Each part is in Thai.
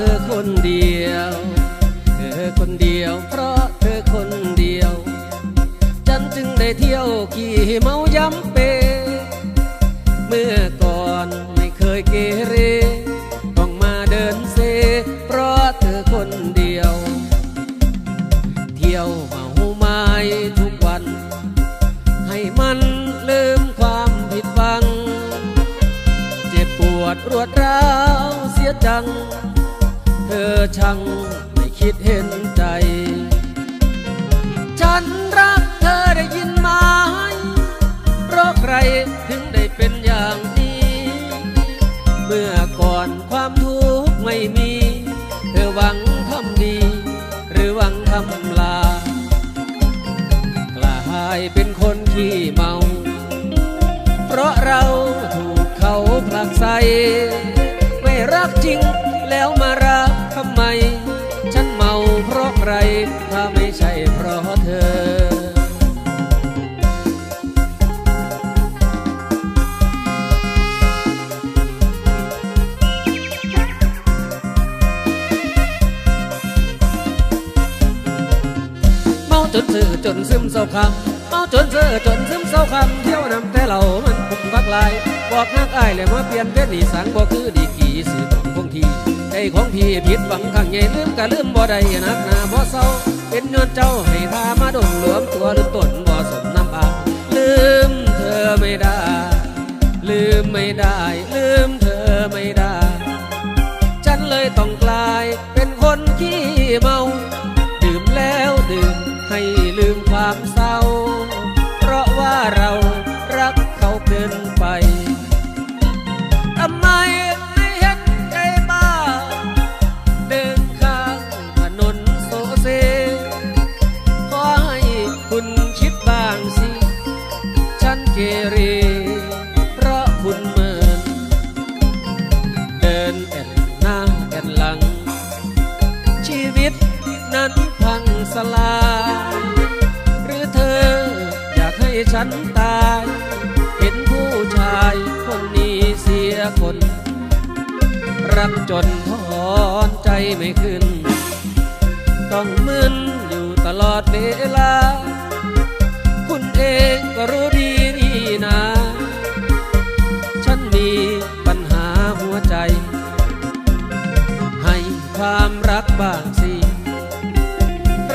ธอคนเดียว เธอคนเดียว เพราะเธอคนเดียว ฉันจึงได้เที่ยวขี่เมาย้ำ ธ ซึมเศร้าคำเมาจนเสือจนซึมเศร้าคำเที่ยวนำแต่เรามันคุมพักลายบอกนักอายเลยมาเปลี่ยนเป็นนิสังบ่คือดีกี่สื่อของคงทีใจของพี่ผิดหวังข้างใหญ่ลืมกะลืมบ่ได้นักหนาบ่เศร้าเป็นยอนเจ้าให้ทามาดมหลวมตัวลืมต้นบ่สมน้ำอาลืมเธอไม่ได้ ลืมไม่ได้ ลืมเธอไม่ได้ ฉันเลยต้องกลายเป็นคนขี้เมาามเศร้า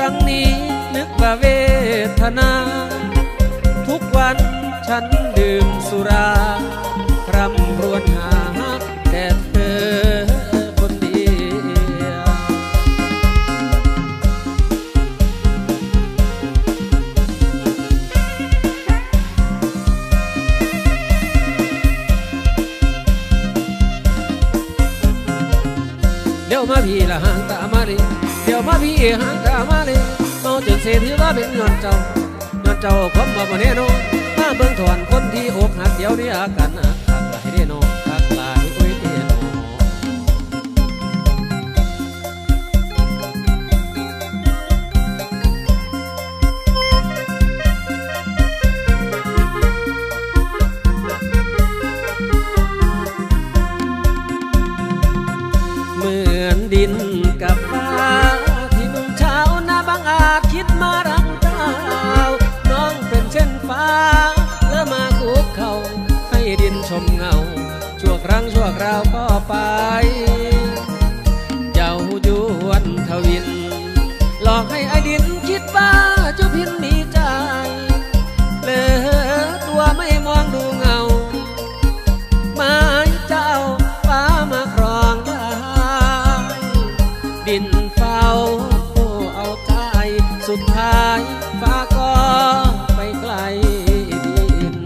ครั้งนี้นึ บ่แน่นอนมาเบิ่งถอนคนที่อกหักเดี๋ยวนี้อาการหนั ดินเฝ้าผู้เอาใจสุดท้ายฟ้าก็ไปไกลดิน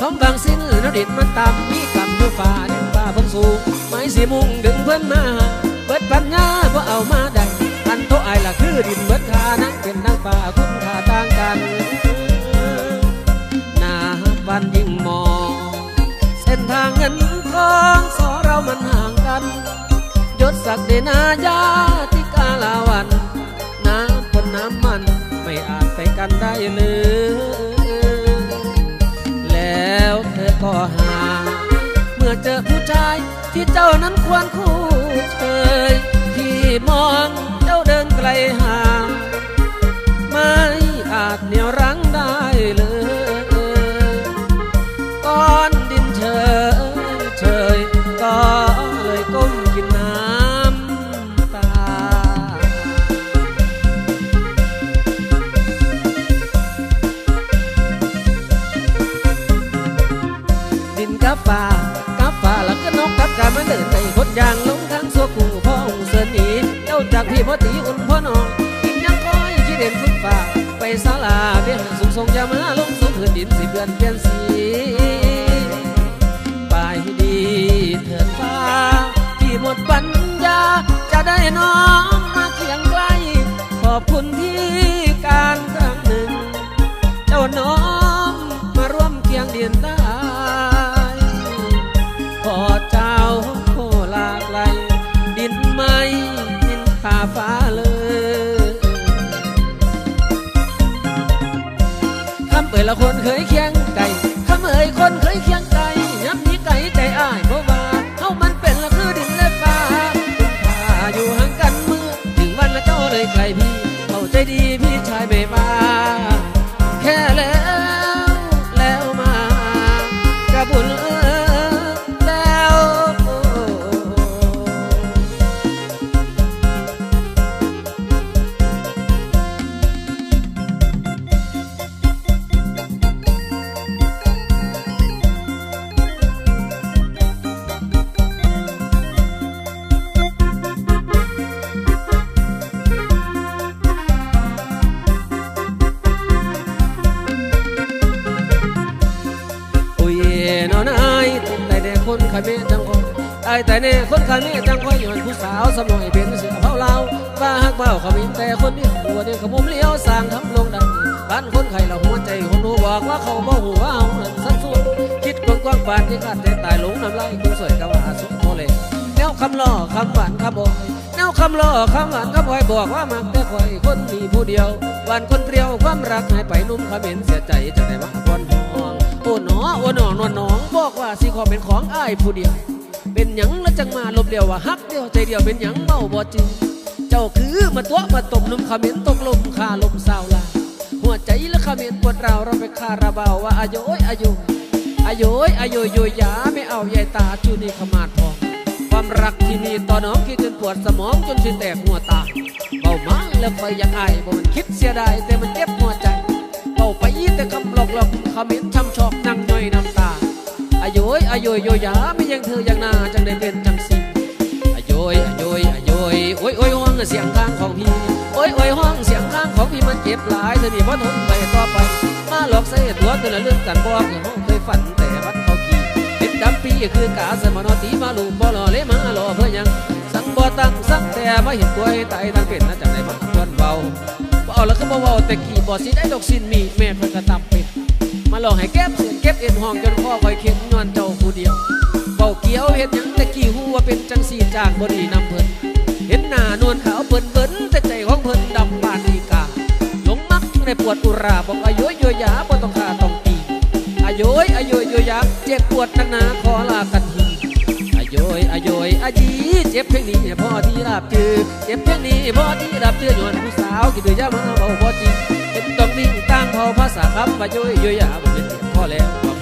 ท้องบางสิ้นนดินมันต่ำมีกำอยู่ฟ้าเดินฟ้าบนสูงไม้สีมุงดึงเพื่อนมา เบิดปัญญาบ่เอามา ได้อันโตอายละคือดินเบิดคานังเป็นนางฟ้าคุณค่าต่างกันหนาวันยิ่งมอง เส้นทางเงินทองสอเรามันห่างกัน ยศศักดินายาติกาลาวัน น้ำคนน้ำมันไม่อาจไปกันได้หรือแล้วเธอก็หา เมื่อเจอผู้ชายที่เจ้านั้นควรคู่เคยที่มอง เจ้าเดินไกลห่าง ไม่อาจเหนี่ยวรั้งได้เลยก้อนดินเฉยเฉยก็เลยก้มกินน้ำตา ดินกับฟ้ากับฟ้าแล้วก็นกกับกามันเดินไปคดยาง พ่อตีอุ่นพ่อนองกินยังคอยคิดเด่นขึ้งฝ่าไปศาลาเบี้ยสูงทรงยามาลงสูงเถื่อนดินสิเดือนเปลี่ยนสีไปดีเถิดฟ้าที่หมดปัญญาจะได้น้องมาเคียงใกล้ขอบคุณที่ ละคนเคยเคียงไก่ข้าเอ่ยคนเคยเคียงไก่ยับนี้ไก่ใจอ้ายเพราะว่าเฮามันเป็นละคือดินและฟ้าคุณค่าอยู่ห่างกันเมื่อถึงวันละเจ้าเลยไกลพี่เข้าใจดี เอาบ้าหักเบ้าขมิ้นแต่คนเดียวหัวเดียวขมุมเลี้ยวสร้างทำลงดังบ้านคนไข่ละหัวใจคนรู้บอกว่าเขาบ่หัวเอานั่นสักส่วนคิดกว้างๆบานที่ขาดใจตายหลงน้ำลายคนสวยกะว่าสุโมเลแนวคำล่อคำหวานคำบอยแนวคำล่อคำหวานคำบอยบอกว่ามักแต่คอยคนมีผู้เดียววานคนเปรี้ยวความรักหายไปนุ่มขมิ้นเสียใจจะได้มาบอนห่วงโอ้หนอโอ้หนอนวลน้องบอกว่าสิขอเป็นของอ้ายผู้เดียวเป็นหยังแล้วจังมาลบเดียวว่าฮักเดียวใจเดียวเป็นหยังเมาบ่จริง เจ้าคือมาตัวมาตบนุ่มขมิ้นตกลมคาลมสาวลาหัวใจและขมิ้นปวดเราวเราไปคาราบาวว่าอายุโอยอายุอายุโอยอายุโยยาไม่เอาใหญ่ตาจูนี่ขมาดพอความรักที่มีต่อน้องคิดจนปวดสมองจนสิแตกหัวตาเบามาแล้วคอยอยากอายบ่มันคิดเสียดายแต่มันเจ็บหัวใจเบาไปยี่แต่คำหลอกหลอกคำเห็นช้ำชอกนั่งย่อยน้ำตาอายุยอายุยโยยาไม่ยังเธอยังนาจังได้เป็น เสียงข้างของพี่โอ้ยโอ้ยห้องเสียงข้างของพี่มันเจ็บหลายเธอนี่พอทนไปต่อไป มาหลอกใส่ตัวตัวละเรื่องกันบอกห้องเคยฝันแต่วันเขาขี่เป็นดำปีคือกาสมานอตีมาลูกบ่หล่อเลยมาหล่อเพื่อยังสังบ่ตั้งสังแต่มาเห็นตัวให้ตายทั้งเป็นน่าจะได้มาทวนเบาบ่เอาแล้วก็บ่เว้าแต่กี่บ่สิได้ดอกสินมีแม่เพิ่นก็ตับเป็ดมาหลอกให้แก็บเสียนเก็บเอ็นห้องจนพ่อคอยเข็นย้อนเจ้าผู้เดียวเบาเกี้ยวเฮ็ดยังแต่กี่ฮู้ว่าเป็นจังสี่จากบ่ดีนำเพิ่น เห็นหน้านวลขาวเพิ่นเบิ่นแต่ใจของเพิ่นดำปานอีกาหลงมักในปวดอุราบอกอายุยโยยาบ่ต้องฆ่าต้องตีอายุยอายุยโยยาเจ็บปวดนักหนาขอลากันทีอาโยยอาโยยอาจีเจ็บเพียงนี้พ่อที่รับจือเจ็บเพียงนี้พ่อที่รับจือหยวนผู้สาวที่เดือยามาเบาบ่จริงเป็นต้องนิ่งตั้งเผาภาษาครับอาโยยโยยาบ่เป็นพ่อแล้ว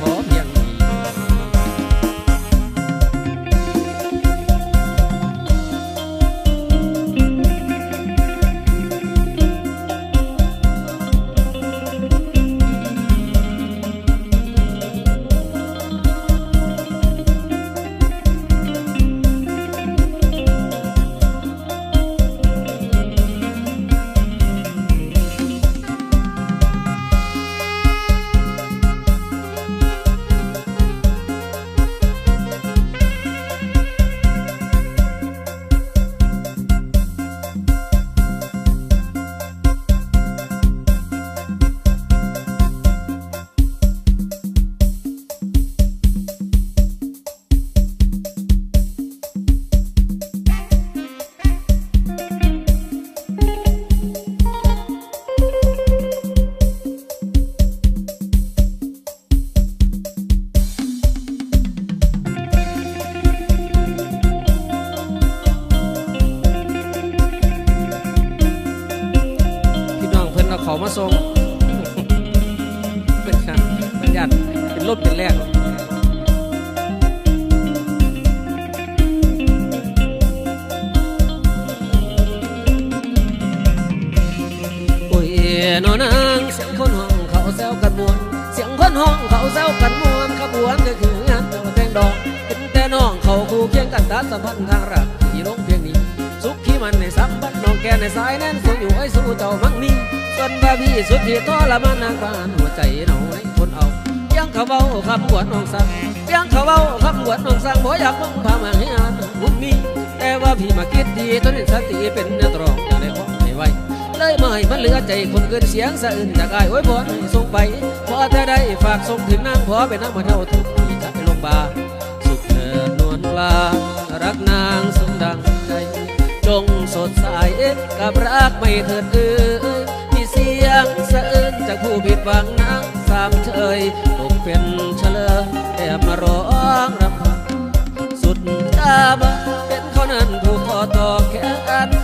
สงเป็นการเป็นญาติเป็นรถเป็นแรกโอ้ยนอนางเสียงคนห้องเขาแซวกันมวน เสียงคนห้องเขาแซวกันมวนขบวนก็คืองานเจ้าแตงดอกเป็นแต่น้องเขาคู่เคียงกันตัดสัมพันธ์ทางรักที่ลงเพียงนี้ สุขที่มันในสัมพันธ์น้องแกในสายแน่นสูงอยู่ไอ้สู้เจ้ามั่งมี ส่วนบาพี่สุดที่ทรมานนางบานหัวใจเหนาในคนเอาเพียงเขาเบาคำหวดน้องสั่งเพียงเขาเบาคำหวดน้องสั่งบ่อยากมองพามาให้อ่านบุญมีแต่ว่าพี่มาคิดดีตอนนี้สติเป็นเนื้อตรองอย่างได้ของไม่ไหวเลยไม่มันเหลือใจคนเกินเสียงสะอื่นจากอายโอ้ยพรส่งไปพอแต่ได้ฝากส่งถึงนางพอเป็นน้ำมาเท่าทุกที่จะไปลงบาสุขเถิดนวลปลารักนางสมดังใจ จงสดใสกับรักไม่เถิดเอ้ย เสียงสะอื้นจากผู้ผิดหวังนางสามเฉยตกเป็นเฉลยแอบมาร้องรำพันสุดตาบาเป็นเขานั้นผู้ขอต่อแขนโอ้น้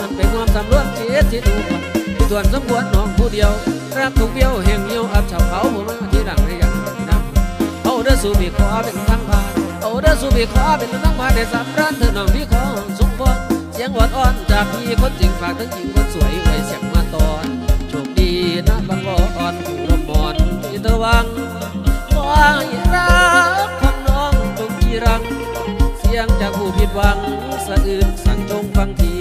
กันบ่ขอหันความสำรวมเสียสิดูมันที่ส่วนสมควรน้องผู้เดียวรักถูกเบี้ยวแห่งเหี่ยวอับเฉาเขาผมมาที่หลังให้ยังนำเอาเด้อสู่พี่ขอเป็นทางผ่านเอาเด้อสู่พี่ขอเป็นทางผ่านในสำรันเธอน้องพี่ขอสมพรเสียงหวานอ่อนจากพี่คนจริงฝากทั้งหญิงคนสวยไว้เสียงมาตอนโชคดีนะบางอ่อนผู้รมอนที่เธอวังขอให้รักของน้องจงจีรัง ยงจากผู้ผิดหวังสะอื่นสั่งจงฟังที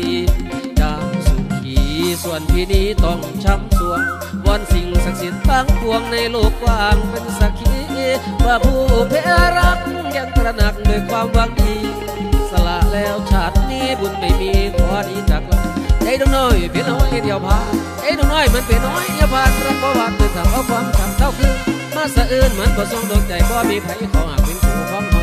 จามสุขีส่วนพี่นี้ต้องช้ำสวงวอนสิ่งศักดิ์สิทธิ์ทั้งปวงในโลกกว้างเป็นสักขีว่าผู้เพรักยังตระหนักด้วยความหวังดีสละแล้วชาตินี้บุญไม่มีขอดีจากเราใจดวงน้อยเพียงน้อยเดียวพาใจดวงน้อยมันเป็นน้อยอย่าผ่านรักบ่วาดตื่นทำเอาความจำเท่าคือมาสะอื่นเหมือนบ่ทรงดวงใจบ่มีไผขอหากเป็นคู่ของ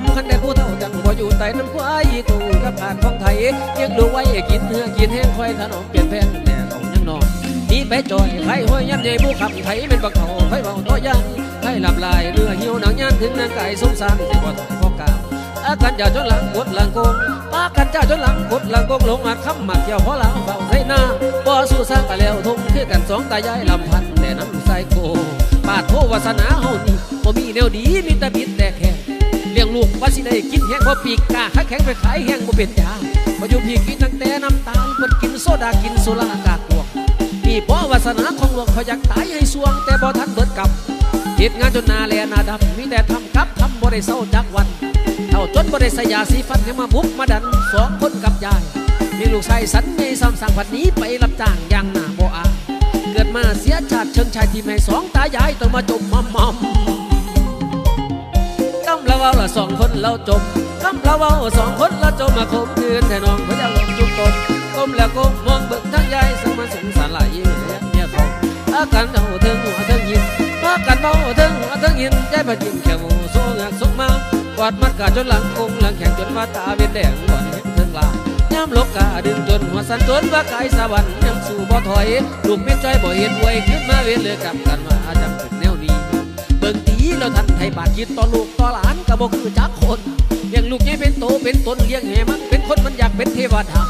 ำคันแต่ผู้เท่าจังบ่อยู่ใต้น้ำควายตูกับขาดของไทยยังดูไว้กินเนื้อกินแห้งควายถนอมเปลี่ยนแพงแต่ต้องยังนอนนี่ไปจอยไข่ห้อยยันใหญ่ผู้ขับไทยเป็นบักเขาไข่เบาตัวยันไข่หลับลายเรือหิวหนังยันถึงนางไก่สมสารแต่ว่าถอยพอกาวอากันจ่าจนหลังกดหลังโกงอากันจ่าจนหลังกดหลังโกงลงอัดคำหมักเกี่ยวเพราะหลังเบาใส่หน้าบ่สู้สร้างกันแล้วทุ่งคือกันสองตายายลำพันแต่น้ำใส่โกปาดโทวาสนาเฮานี่บ่มีแนวดีมีแต่บิดแต่แค่ ลูกว่าสิได้กินแห้งบ่ปีกกาขาแข็งไปขายแห้งบ่เป็นยาบ่อยู่พี่กินตั้งแต่น้ำตาลเพิ่นกินโซดากินโซลาอากาศบวกนี่วาสนาของหลวงเขาอยากตายให้สวง แต่บ่ทันเบิดกับเหตุงานจนนาแลนาดำมีแต่ทำกับทำบ่ได้เศร้าจักวันเท่าจนบ่ได้ใสยาสีฟันให้มาบุกมาดันสองคนกับยายมีลูกชายสันในซ้ำสั่งผัดนี้ไปรับจ้างอยางหน้าบ่อาเกิดมาเสียชาติเชิงชายที่แม่สองตายายต้องมาจมมอมมอม กำละเว้าละสองคนเราจมกำละเว้าสองคนเราจมมาคมคืนแต่น้องพระเจ้าลงจุกตนก้มแล้วก้มมองเบิ่งทั้งยายสมาสงสารหลายเยี่ยเนี่ยเขาอาการเอาเทิงหัวเทิงยินอาการเมาเทิงหัวเทิงยินใจบัดยินแค่หมูโซงักสกมาบ่อดมัดกาจนหลังคงหลังแข่งจนว่าตาเวียนแดงบ่เห็นเทิงลาย้ำลกกาดึงจนหัวสันจนว่ากายสวรรค์ยังสู่บ่ถอยลูกเม็ดจ้อยบ่เห็นไวยขึ้นมาเวียนเลยกลับกันว่าจังเป็น เบิ่งตีแล้วทันไทยบาดคิดต่อลูกต่อหลานก็บ่คือจักคนเลี้ยงลูกใหญ่เป็นโตเป็นตนเลี้ยงแห่มันเป็นคนมันอยากเป็นเทวดา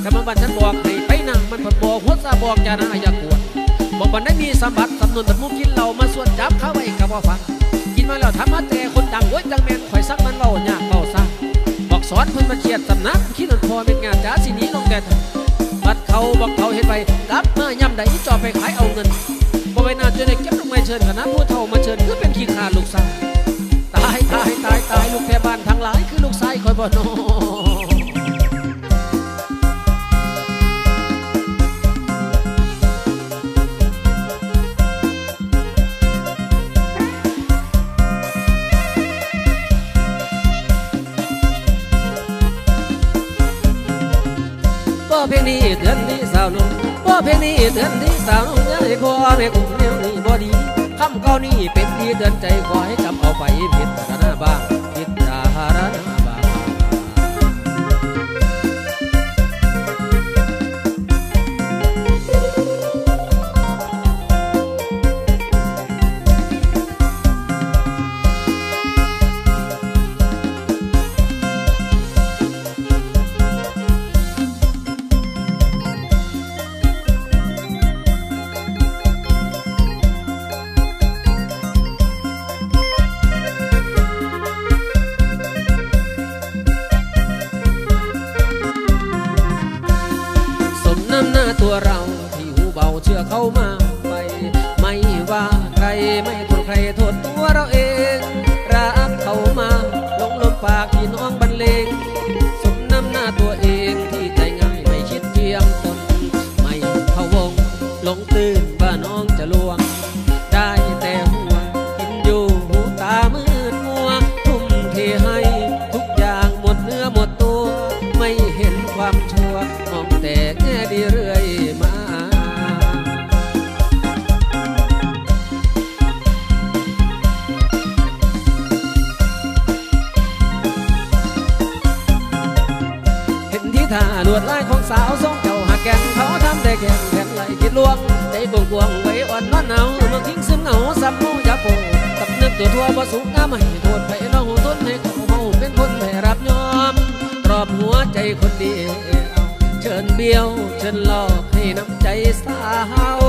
แต่มันบันฉันบอกให้ไปนั่งมันผดบอกหัวซาบอกอย่านาอย่ากวนบอกมันได้มีสมบัติสำนวนแต่มุกกินเหล้ามาส่วนจับเข้าไว้กับว่าฟังกินมาแล้วทำมาแต่คนดังโว้ยจังแมนข่อยซักมันเว้ายากเว้าซะบอกสอนเพิ่นมาเครียดสำนักคิดนันพอเป็นงานจ้าสินี้ลงแต่บัดเขาบอกเขาเห็นไปกลับมาย่ำใดจอไปขายเอาเงินบ่ไปนานจนได้เก็บ เชิญคณะผู้เฒ่ามาเชิญคือเป็นขี้ขาลูกสาวตายตายตายตายลูกแพ่บ้านทั้งหลายคือลูกชายคอยบ่นอ เก่านี้เป็นที่เดินใจขอให้จำเอาไปพิด ดียวเชิญหลอกให้น้ำใจสาว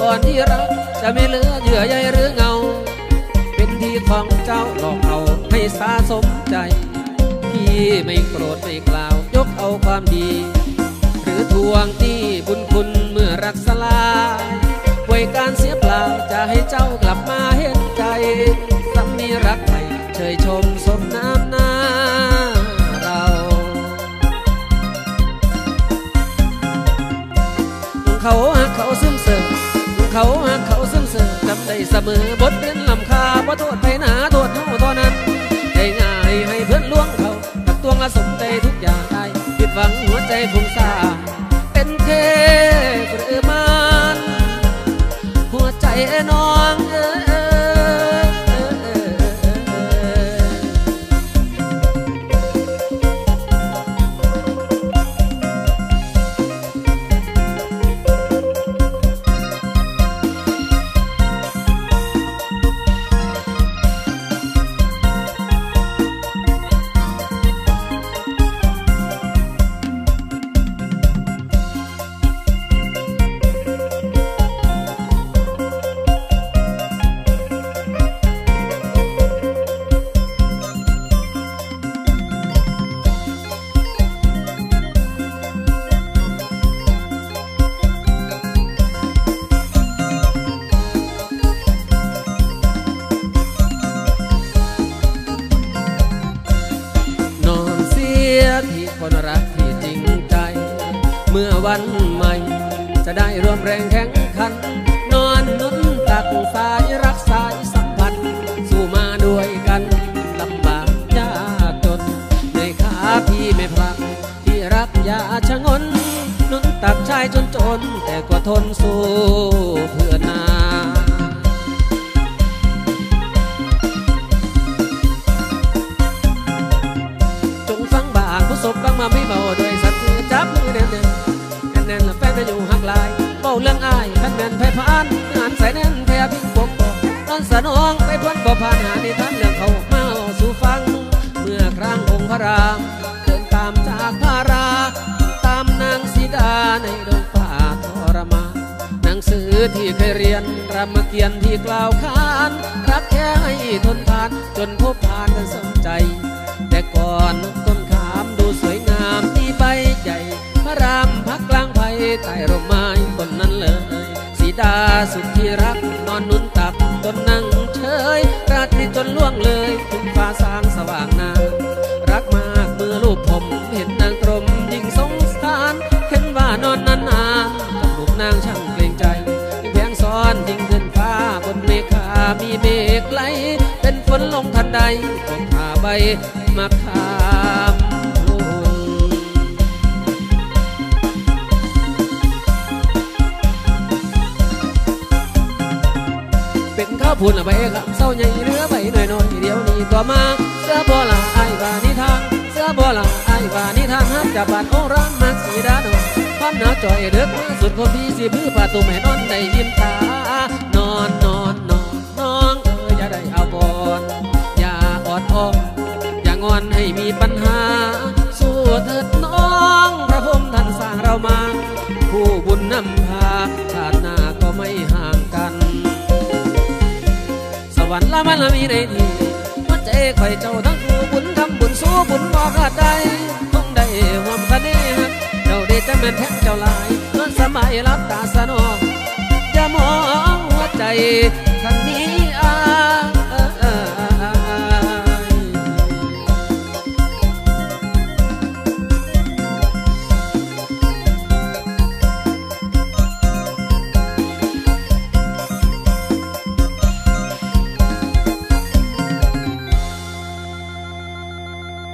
ก่อนที่รักจะไม่เหลือเยื่อใยหรือเงา เป็นที่ของเจ้าหลอกเอาให้สาสมใจ ที่ไม่โกรธไม่กล่าวยกเอาความดี หรือทวงที่บุญคุณเมื่อรักสลายไว้การเสียเปล่าจะให้เจ้ากลับมาเห็นใจสามีรัก เสมอบทเรียนลำคาว่าโทษไปหนาโทษเท่าเท่านั้นให้ง่ายให้เพื่อนล่วงเขาตักตวงละสมใจทุกอย่างได้ผิดหวังหัวใจฟุ้งซ่านเป็นเทพหรือมานหัวใจน้อง แรงแข็งขัน นอนนุ่นตักสายรักสายสัมพันธ์สู้มาด้วยกันลำบากยากจนในขาพี่ไม่พลักที่รักยาชะงนนุ่นตักชายจนจน แต่ก็ทนสู้เพื่อนาจงฟังบางผู้ศพบางมาไม่เบาด้วยสัตว์จับมือแน่นแน่นแน่นแฟนจะอยู่หักลาย เรื่องอายแม่แม่นไพผ่านงานใส่แน่นแทบพิงปกปตอนสนองไปพ้นบ่ผ่านหาในท่านเรื่องเขาเมาสู่ฟัง เมื่อครั้งองค์พระรามเดินตามจากพระรา ตามนางสีดาในดงป่าทรมานหนังสือที่เคยเรียนรามเกียรติที่กล่าวขาน รักแค่ให้ทนทานจนพบผ่านกันสมใจ แต่ก่อนต้นขามดูสวยงามที่ใบใหญ่พระรามพักกลาง ใต้ร่มไม้ต้นนั้นเลยสีดาสุดที่รักนอนนุ่นตักตนนั่งเฉย ราตรีจนล่วงเลยถึงฟ้าสางสว่างนารักมากเมื่อลูกผมเห็นนางตรมยิ่งสงสารเห็นว่านอนนานนๆกับลูกนางช่างเกรงใจยิ่งแพงซ้อนยิ่งขึ้นฟ้าบนเมฆามีเมฆไหลเป็นฝนลงทันใดผมผ่าใบมาขาม พูนละใบครับเศร้าใหญ่เหลือใบหน่อยหน่อยเดี๋ยวนี้ต่อมาเสื้อบัวละไอ้ายว่านิทานเสื้อบัวละไอ้ายว่านิทานฮับจากบ้านโอรานมักสีดาโนความหนาวจ่อยเด็กมาสุดคนพี่สิพื้นผ้าตุ้มให้นอนได้ยิ้มตานอนนอนนอนน้องเอออย่าได้เอาบอนอย่าอดอ้อนอย่างอนให้มีปัญหา มันละมีในที่หัวใจไข่เจ้าทั้งคู่บุญทำบุญสู้บุญบอกอาจใดคงได้หวมคะเนหักเจ้าได้จะแม่นแท้เจ้าลายนอนสมัยรับตาสนองอย่ามองหัวใจคันนี้อา